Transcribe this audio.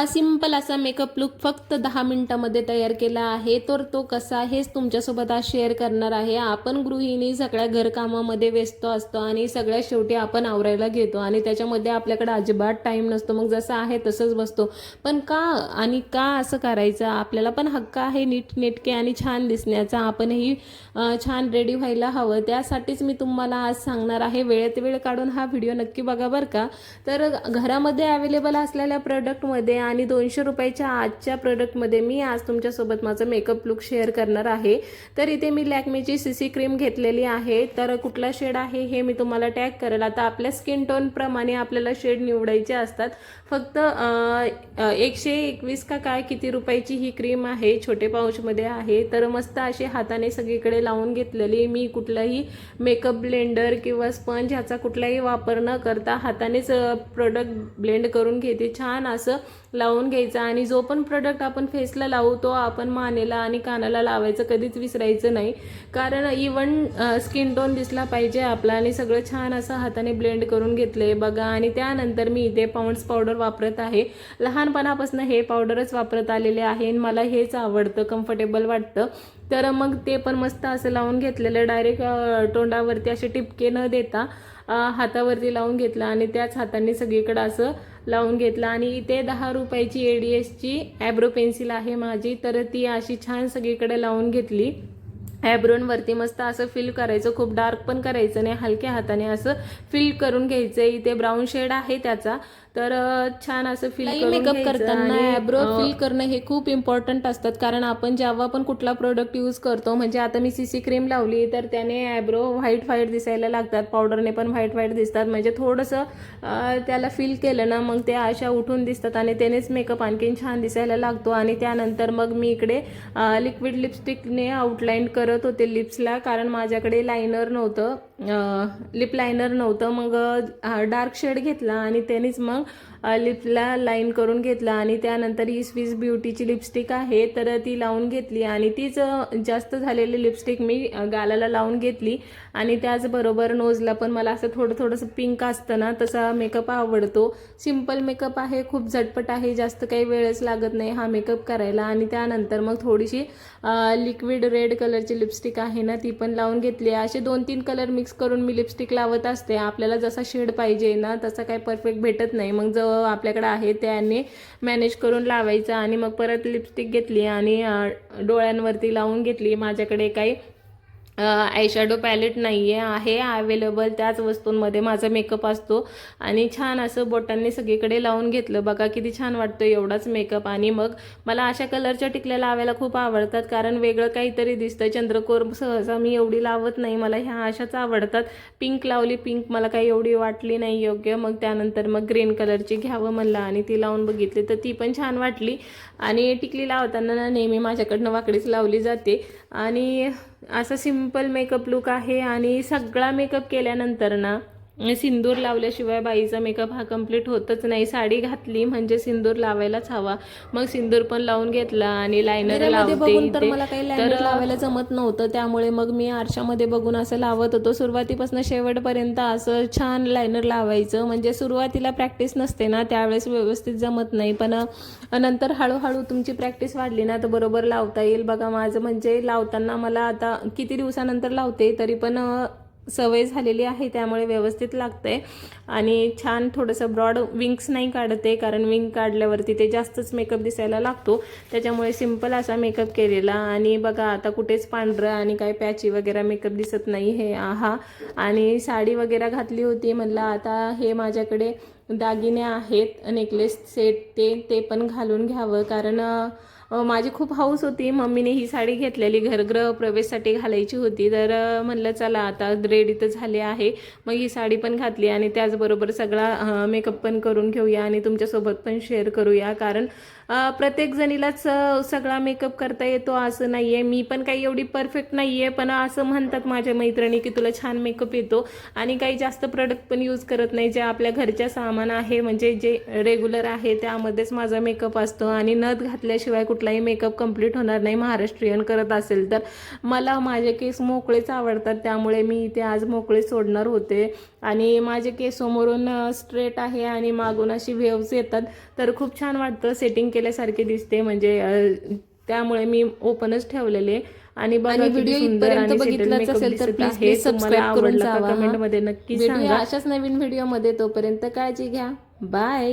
हा सिंपल असा makeup look फक्त दहा मिनिटामध्ये तयार केला आहे. तर तो कसा हेच तुमच्यासोबत आज शेअर करणार आहे. आपण गृहिणी सगळ्या घरकामामध्ये व्यस्त असतो आणि सगळ्यात शेवटी आपण आवरायला घेतो आणि त्याच्यामध्ये आपल्याकडे अजिबात टाईम नसतो. मग जसं आहे तसंच बसतो. पण का आणि का असं करायचं? आपल्याला पण हक्क आहे नीटनेटके आणि छान दिसण्याचा. आपणही छान रेडी व्हायला हवं. त्यासाठीच मी तुम्हाला आज सांगणार आहे. वेळेत वेळ काढून हा व्हिडिओ नक्की बघा बरं का. तर घरामध्ये अवेलेबल असलेल्या प्रोडक्टमध्ये आणि दोनशे रुपयाच्या आजच्या प्रोडक्टमध्ये मी आज तुमच्यासोबत माझं मेकअप लुक शेअर करणार आहे. तर इथे मी लॅक्मेची सी सी क्रीम घेतलेली आहे. तर कुठला शेड आहे हे मी तुम्हाला टॅग करेल. आता आपल्या स्किन टोनप्रमाणे आपल्याला शेड निवडायचे असतात. फक्त एकशे एकवीस का काय किती रुपयाची ही क्रीम आहे छोटे पाऊचमध्ये आहे. तर मस्त अशी हाताने सगळीकडे लावून घेतलेली मी कुठलाही मेकअप ब्लेंडर किंवा स्पंज ह्याचा कुठलाही वापर न करता हातानेच प्रोडक्ट ब्लेंड करून घेते. छान असं लावून घ्यायचा आणि जो पण प्रोडक्ट आपण फेसला लावू तो आपण मानेला आणि कानाला लावायचं कधीच विसरायचं नाही. कारण इवन स्किन टोन दिसला पाहिजे आपला आणि सगळं छान असं हाताने ब्लेंड करून घेतलंय बघा. आणि त्यानंतर मी इथे पाऊंड्स पावडर वापरत आहे. लहानपणापासून हे पावडरच वापरत आलेले आहे आणि मला हेच आवडतं कम्फर्टेबल वाटतं. तर मग ते पण मस्त असं लावून घेतलेलं. डायरेक्ट तोंडावरती असे टिपके न देता हातावरती लावून घेतलं आणि त्याच हाताने सगळीकडं असं लावून घेतलं. आणि इथे दहा रुपयाची ए डी एसची ॲब्रो पेन्सिल आहे माझी. तर ती अशी छान सगळीकडे लावून घेतली. ॲब्रोनवरती मस्त असं फिल करायचं खूप डार्क पण करायचं नाही हलक्या हाताने असं फिल करून घ्यायचं. इथे ब्राऊन शेड आहे त्याचा. तर छान असं फिल मेकअप करताना ॲब्रो फिल करणं हे खूप इम्पॉर्टंट असतात. कारण आपण जेव्हा पण कुठला प्रोडक्ट यूज करतो म्हणजे आता मी सी सी क्रीम लावली तर त्याने ॲब्रो व्हाईट व्हाईट दिसायला लागतात. पावडरने पण व्हाईट व्हाईट दिसतात. म्हणजे थोडंसं त्याला फिल केलं ना मग ते अशा उठून दिसतात आणि त्यानेच मेकअप आणखीन छान दिसायला लागतो. आणि त्यानंतर मग मी इकडे लिक्विड लिपस्टिकने आउटलाईन करत होते लिप्सला कारण माझ्याकडे लायनर नव्हतं. लिप लायनर नव्हतं. मग डार्क शेड घेतला आणि त्यानेच मग लिपला लाईन करून घेतला आणि त्यानंतर ही स्विस ब्युटीची लिपस्टिक आहे. तर ती लावून घेतली आणि तीच जास्त झालेली लिपस्टिक मी गालाला लावून घेतली. आणि त्याचबरोबर नोजला पण मला असं थोडं थोडंसं पिंक असतं ना तसा मेकअप आवडतो. सिंपल मेकअप आहे खूप झटपट आहे जास्त काही वेळच लागत नाही हा मेकअप करायला. आणि त्यानंतर मग थोडीशी लिक्विड रेड कलरची लिपस्टिक आहे ना ती पण लावून घेतली. असे दोन तीन कलर मिक्स करून मी लिपस्टिक लावत असते. आपल्याला जसा शेड पाहिजे ना तसा काही परफेक्ट भेटत नाही. मग जो आपल्याकडे आहे त्याने मॅनेज करून लावायचा आणि मग परत लिपस्टिक घेतली आणि डोळ्यांवरती लावून घेतली. माझ्याकडे काही आयशॅडो पॅलेट नाही आहे आहे अवेलेबल त्याच वस्तूंमध्ये माझा मेकअप असतो. आणि छान असं बोटांनी सगळीकडे लावून घेतलं. बघा किती छान वाटतं एवढाच मेकअप आणि मग मला अशा कलरच्या टिकल्या लावायला खूप आवडतात. कारण वेगळं काहीतरी दिसतं. चंद्रकोर सहसा मी एवढी लावत नाही. मला ह्या अशाच आवडतात. पिंक लावली पिंक मला काही एवढी वाटली नाही योग्य. मग त्यानंतर मग ग्रीन कलरची घ्यावं म्हणलं आणि ती लावून बघितली. तर ती पण छान वाटली. आणि टिकली लावताना नेहमी माझ्याकडनं वाकडीच लावली जाते. आणि असा सिंपल मेकअप लुक आहे आणि सगळा मेकअप केल्यानंतर ना सिंदूर लावल्याशिवाय बाईचा मेकअप हा कंप्लीट होतच नाही. साडी घातली म्हणजे सिंदूर लावायलाच हवा. मग सिंदूर पण लावून घेतला आणि लायनर लावते बघून तर. मला काही लायनर लावायला जमत नव्हतं. त्यामुळे मग मी आरशामध्ये बघून असं लावत होतो. सुरुवातीपासून शेवटपर्यंत असं छान लायनर लावायचं. म्हणजे सुरुवातीला प्रॅक्टिस नसते ना त्यावेळेस व्यवस्थित जमत नाही. पण नंतर हळूहळू तुमची प्रॅक्टिस वाढली ना तर बरोबर लावता येईल. बघा माझं म्हणजे लावताना मला आता किती दिवसानंतर लावते तरी पण सवय झालेली आहे त्यामुळे व्यवस्थित लागते आणि छान थोडंसं ब्रॉड विंग्स नाही काढते कारण विंग काढल्यावरती ते जास्तच मेकअप दिसायला लागतो. त्याच्यामुळे सिंपल असा मेकअप केलेला. आणि बघा आता कुठेच पांढरं आणि काय पॅची वगैरे मेकअप दिसत नाही हे आहा. आणि साडी वगैरे घातली होती म्हणलं आता हे माझ्याकडे दागिने आहेत नेकलेस सेट ते ते पण घालून घ्यावं. कारण माझी खूप हाऊस होती. मम्मीने ही साडी घेतलेली. घरगृह प्रवेशसाठी घालायची होती. तर म्हणलं चला आता रेडी तर झाले आहे. मग ही साडी पण घातली आणि त्याचबरोबर सगळा मेकअप पण करून घेऊया आणि तुमच्यासोबत पण शेअर करूया. कारण प्रत्येक जणीलाच सगळा मेकअप करता येतो असं नाही आहे मी पण काही एवढी परफेक्ट नाही आहे पण असं म्हणतात माझ्या मैत्रिणी की तुला छान मेकअप येतो. आणि काही जास्त प्रोडक्ट पण यूज करत नाही. जे आपल्या घरच्या सामान आहे म्हणजे जे रेग्युलर आहे त्यामध्येच माझा मेकअप असतो. आणि नथ घातल्याशिवाय कुठलाही मेकअप कंप्लीट होणार नाही. महाराष्ट्रीयन करत असेल तर. मला माझे केस मोकळेच आवडतात. त्यामुळे मी इथे आज मोकळे सोडणार होते. आणि माझे केस समोरून स्ट्रेट आहे आणि मागून अशी वेव्स येतात. तर खूप छान वाटतं सेटिंग केल्यासारखे दिसते म्हणजे त्यामुळे मी ओपनच ठेवलेले आणि व्हिडिओ इथपर्यंत बघितलाच असेल तर प्लीज. प्लीज सबस्क्राईब करून जावा. कमेंटमध्ये नक्की अशाच नवीन व्हिडिओमध्ये तोपर्यंत काळजी घ्या बाय